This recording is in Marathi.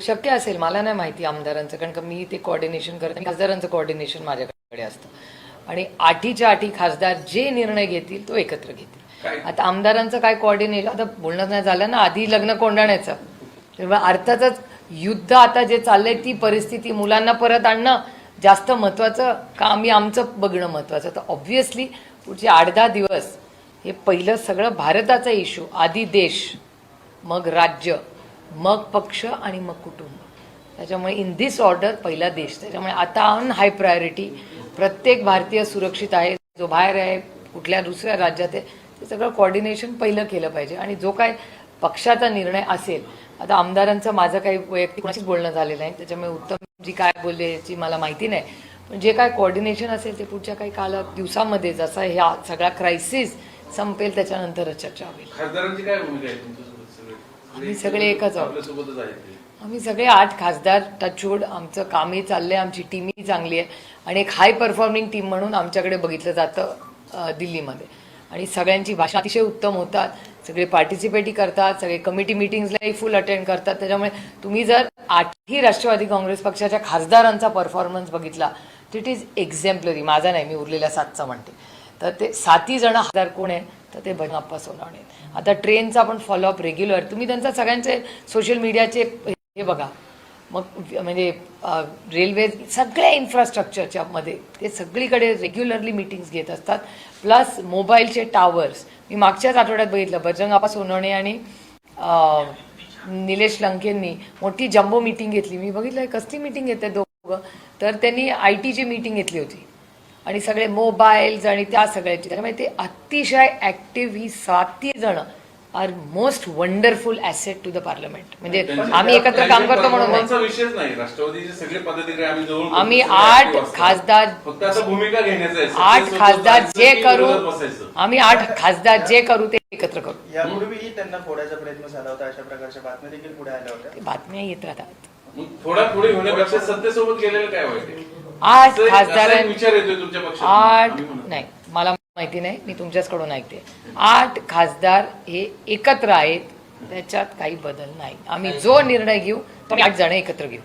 शक्य असेल मला नाही माहिती आमदारांचं कारण का मी ते कोऑर्डिनेशन करत. खासदारांचं कोऑर्डिनेशन माझ्याकडे असतं. आणि आठीच्या आठी खासदार जे निर्णय घेतील तो एकत्र घेतील. आता आमदारांचं काय कोऑर्डिनेशन आता बोलणं नाही झालं ना आधी लग्न कोंडाण्याचं तेव्हा अर्थातच युद्ध आता जे चाललंय ती परिस्थिती मुलांना परत आणणं जास्त महत्वाचं का आम्ही आमचं बघणं महत्वाचं. तर ऑब्व्हियसली पुढचे आठ दहा दिवस हे पहिलं सगळं भारताचा इश्यू आधी देश मग राज्य. मग पक्ष आणि मग कुटुंब. त्याच्यामुळे इन दिस ऑर्डर पहिला देश. त्याच्यामुळे आता ऑन हाय प्रायोरिटी प्रत्येक भारतीय सुरक्षित आहे. जो बाहेर आहे कुठल्या दुसऱ्या राज्यात आहे ते सगळं कॉर्डिनेशन पहिलं केलं पाहिजे. आणि जो काय पक्षाचा निर्णय असेल आता आमदारांचं माझं काही वैयक्तिक कोणाशीच बोलणं झालेलं नाही. त्याच्यामुळे उत्तम जी काय बोलले याची मला माहिती नाही. पण जे काय कॉर्डिनेशन असेल ते पुढच्या काही काळात दिवसामध्ये जसा ह्या सगळा क्रायसिस संपेल त्याच्यानंतरच चर्चा होईल. आम्ही सगळे एकच आहोत. आम्ही सगळे आठ खासदार टचवूड आमचं कामही चाललंय आमची टीमही चांगली आहे. आणि एक हाय परफॉर्मिंग टीम म्हणून आमच्याकडे बघितलं जातं दिल्लीमध्ये. आणि सगळ्यांची भाषा अतिशय उत्तम होतात. सगळे पार्टिसिपेटही करतात सगळे कमिटी मिटिंग्सलाही फुल अटेंड करतात. त्याच्यामुळे तुम्ही जर आठही राष्ट्रवादी काँग्रेस पक्षाच्या खासदारांचा परफॉर्मन्स बघितला तर इट इज एक्झॅम्पलरी माझा नाही मी उरलेल्या सातचा म्हणते. तर ते सातही जण खासदार कोण आहे? तर ते भजनाप्पा सोनवणे आता ट्रेनचा पण फॉलोअप रेग्युलर तुम्ही त्यांचा सगळ्यांचे सोशल मीडियाचे हे बघा. मग म्हणजे रेल्वे सगळ्या इन्फ्रास्ट्रक्चरच्या मध्ये ते सगळीकडे रेग्युलरली मीटिंग्स घेत असतात. प्लस मोबाईलचे टावर्स मी मागच्याच आठवड्यात बघितलं बजरंगापा सोनवणे आणि निलेश लंकेंनी मोठी जम्बो मीटिंग घेतली. मी बघितलं कसली मीटिंग घेते दोघं? तर त्यांनी आय टीची मीटिंग घेतली होती. आणि सगळे मोबाईल्स आणि त्या सगळ्याची. त्यामुळे ते अतिशय ऍक्टिव्ह ही साती जण are most wonderful asset to the parliament. म्हणजे आम्ही एकत्र काम करतो म्हणून. नाही. परफॉर्मन्सचा विषयच नाही. राष्ट्रवादीचे सगळे पदाधिकारी आम्ही जवळ आम्ही सगळे आठ. खासदार भूमिका घेण्याचं आहे. आठ खासदार जे करू आम्ही आठ खासदार जे करू ते एकत्र करू. यापूर्वीही त्यांना फोडायचा प्रयत्न झाला होता. अशा प्रकारच्या बातम्या देखील पुढे आल्या होत्या. ते बातम्या येत राहतात. थोडा पुढे होण्यापेक्षा सत्तेसोबत गेलेलं काय वाईट असं एक- असा एक खासदार विचार येतोय तुमच्या पक्षात. आठ आम्ही. नाही मला माहिती नाही मी तुमच्याचकडून ऐकते. आठ खासदार हे एकत्र आहेत त्याच्यात काही बदल नाही. आम्ही जो निर्णय घेऊ तो आठ जण एकत्र घेऊ.